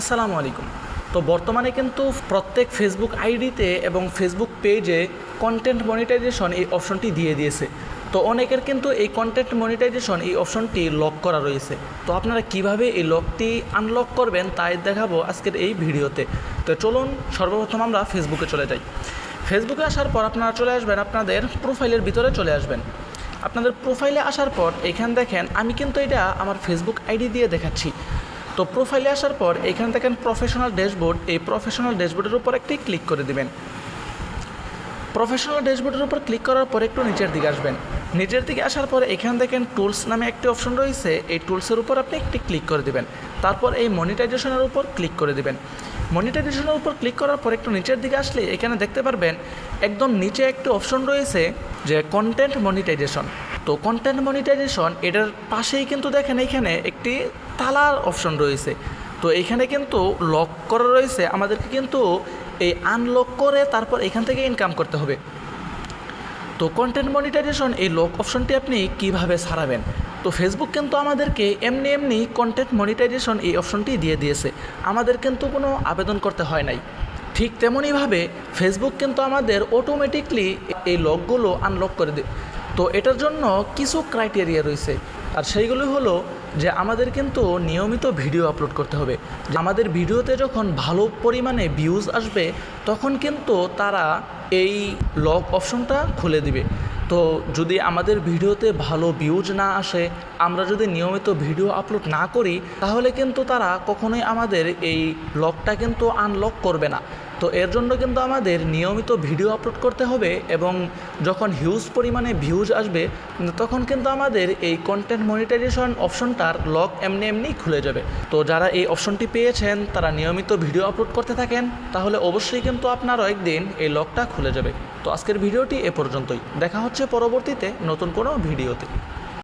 আসসালামু আলাইকুম। তো বর্তমানে কিন্তু প্রত্যেক ফেসবুক আইডিতে এবং ফেসবুক পেজে কন্টেন্ট মনিটাইজেশন এই অপশনটি দিয়ে দিয়েছে। তো অনেকের কিন্তু এই কন্টেন্ট মনিটাইজেশন এই অপশনটি লক করা রয়েছে। তো আপনারা কীভাবে এই লকটি আনলক করবেন তাই দেখাবো আজকের এই ভিডিওতে। তো চলুন, সর্বপ্রথম আমরা ফেসবুকে চলে যাই। ফেসবুকে আসার পর আপনারা চলে আসবেন আপনাদের প্রোফাইলের ভিতরে চলে আসবেন। আপনাদের প্রোফাইলে আসার পর এখানে দেখেন, আমি কিন্তু এটা আমার ফেসবুক আইডি দিয়ে দেখাচ্ছি। তো প্রোফাইলে আসার পর এখানে দেখেন প্রফেশনাল ড্যাশবোর্ড এই প্রফেশনাল ড্যাশবোর্ডের উপর একটি ক্লিক করে দিবেন। প্রফেশনাল ড্যাশবোর্ডের উপর ক্লিক করার পর একটু নিচের দিকে আসবেন। নিচের দিকে আসার পর এখানে দেখেন টুলস নামে একটি অপশন রয়েছে, এই টুলসের উপর আপনি একটি ক্লিক করে দিবেন। তারপর এই মনিটাইজেশনের উপর ক্লিক করে দিবেন। মনিটাইজেশনের উপর ক্লিক করার পর একটু নিচের দিকে আসলে এখানে দেখতে পারবেন, একদম নিচে একটি অপশন রয়েছে যে কন্টেন্ট মনিটাইজেশন তো কন্টেন্ট মনিটাইজেশন এটার পাশেই কিন্তু দেখেন এখানে একটি তালার অপশন রয়েছে। তো এখানে কিন্তু লক করা রয়েছে, আমাদেরকে কিন্তু এই আনলক করে তারপর এখান থেকে ইনকাম করতে হবে। তো কন্টেন্ট মনিটাইজেশন এই লক অপশনটি আপনি কীভাবে ছাড়াবেন তো ফেসবুক কিন্তু আমাদেরকে এমনি এমনি কন্টেন্ট মনিটাইজেশন এই অপশনটি দিয়ে দিয়েছে। আমাদের কিন্তু কোনো আবেদন করতে হয় নাই। ঠিক তেমনইভাবে ফেসবুক কিন্তু আমাদের অটোমেটিকলি এই লকগুলো আনলক করে দেয় তো এটার জন্য কিছু ক্রাইটেরিয়া রয়েছে। আর সেইগুলো হলো যে আমাদের কিন্তু নিয়মিত ভিডিও আপলোড করতে হবে। আমাদের ভিডিওতে যখন ভালো পরিমাণে ভিউজ আসবে, তখন কিন্তু তারা এই লক অপশনটা খুলে দিবে। তো যদি আমাদের ভিডিওতে ভালো ভিউজ না আসে, আমরা যদি নিয়মিত ভিডিও আপলোড না করি, তাহলে কিন্তু তারা কখনোই আমাদের এই লকটা কিন্তু আনলক করবে না। তো এর জন্য কিন্তু আমাদের নিয়মিত ভিডিও আপলোড করতে হবে এবং যখন হিউজ পরিমাণে ভিউজ আসবে, তখন কিন্তু আমাদের এই কন্টেন্ট মনিটাইজেশন অপশনটার লক এমনি এমনি খুলে যাবে। তো যারা এই অপশনটি পেয়েছেন, তারা নিয়মিত ভিডিও আপলোড করতে থাকেন, তাহলে অবশ্যই কিন্তু আপনারও একদিন এই লকটা খুলে যাবে। তো আজকের ভিডিওটি এ পর্যন্তই। দেখা হচ্ছে পরবর্তীতে নতুন কোনো ভিডিওতে।